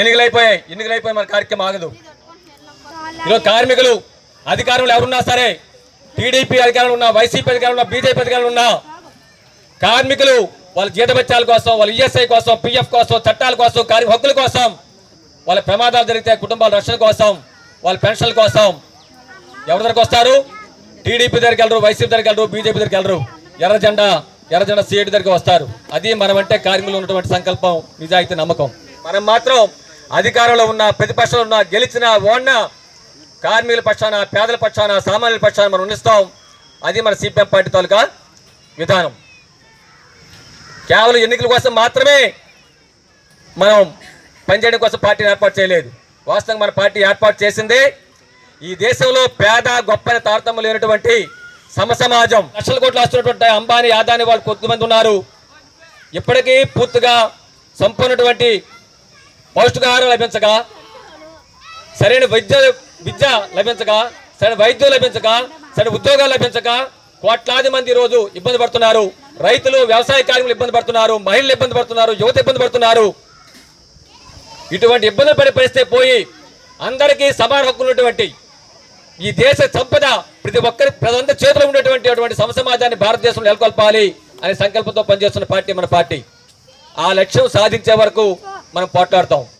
ఎన్నికలైపోయాయి. ఎన్నికలైపోయి మన కార్యక్రమం ఆగదు. ఈరోజు కార్మికులు అధికారులు ఎవరున్నా సరే టీడీపీ అధికారులు ఉన్నా వైసీపీ అధికారులు ఉన్నా బీజేపీ అధికారులు ఉన్నా కార్మికులు వాళ్ళ జీతభత్యాల కోసం వాళ్ళ ఈఎస్ఐ కోసం పిఎఫ్ కోసం చట్టాల కోసం కార్మిక హక్కుల కోసం వాళ్ళ ప్రమాదాలు జరిగితే కుటుంబాల రక్షణ కోసం వాళ్ళ పెన్షన్ల కోసం ఎవరి దగ్గరకు వస్తారు? టీడీపీ దగ్గరికి వెళ్ళరు వైసీపీ దగ్గరికి వెళ్ళరు బీజేపీ దగ్గరికి వెళ్ళరు. ఎర్ర జెండా ఎర్ర జెండా దగ్గరికి వస్తారు. అది మనమంటే కార్మికులు ఉన్నటువంటి సంకల్పం నిజాయితీ నమ్మకం. మనం మాత్రం అధికారంలో ఉన్న ప్రతిపక్షంలో ఉన్న గెలిచిన ఓడిన కార్మికుల పక్షాన పేదల పక్షాన సామాన్యుల పక్షాన మనం ఉండిస్తాం. అది మన సిపిఎం పార్టీ తాలూకా విధానం. కేవలం ఎన్నికల కోసం మాత్రమే మనం పనిచేయడం కోసం పార్టీని ఏర్పాటు చేయలేదు. వాస్తవంగా మన పార్టీ ఏర్పాటు చేసింది ఈ దేశంలో పేద గొప్ప తారతమ్యం లేనటువంటి సమసమాజం. లక్షల కోట్లు వస్తున్నటువంటి అంబానీ ఆదాని వాళ్ళు కొద్దిమంది ఉన్నారు. ఇప్పటికీ పూర్తిగా సంపూర్ణటువంటి పౌష్టికాహారం లభించక సరైన వైద్య విద్య లభించక సరైన వైద్యం లభించక సరైన ఉద్యోగాలు లభించక కోట్లాది మంది రోజు ఇబ్బంది పడుతున్నారు. రైతులు వ్యవసాయ కార్మికులు ఇబ్బంది పడుతున్నారు మహిళలు ఇబ్బంది పడుతున్నారు యువత ఇబ్బంది పడుతున్నారు. ఇటువంటి ఇబ్బందులు పడే పరిస్థితి పోయి అందరికీ సమాన హక్కులు ఉన్నటువంటి ఈ దేశ సంపద ప్రతి ఒక్కరి ప్రజలందరి చేతిలో ఉన్నటువంటి అటువంటి సమసమాజాన్ని భారతదేశంలో నెలకొల్పాలి అనే సంకల్పంతో పనిచేస్తున్న పార్టీ మన పార్టీ. ఆ లక్ష్యం సాధించే వరకు మనం పోట్లాడతాం.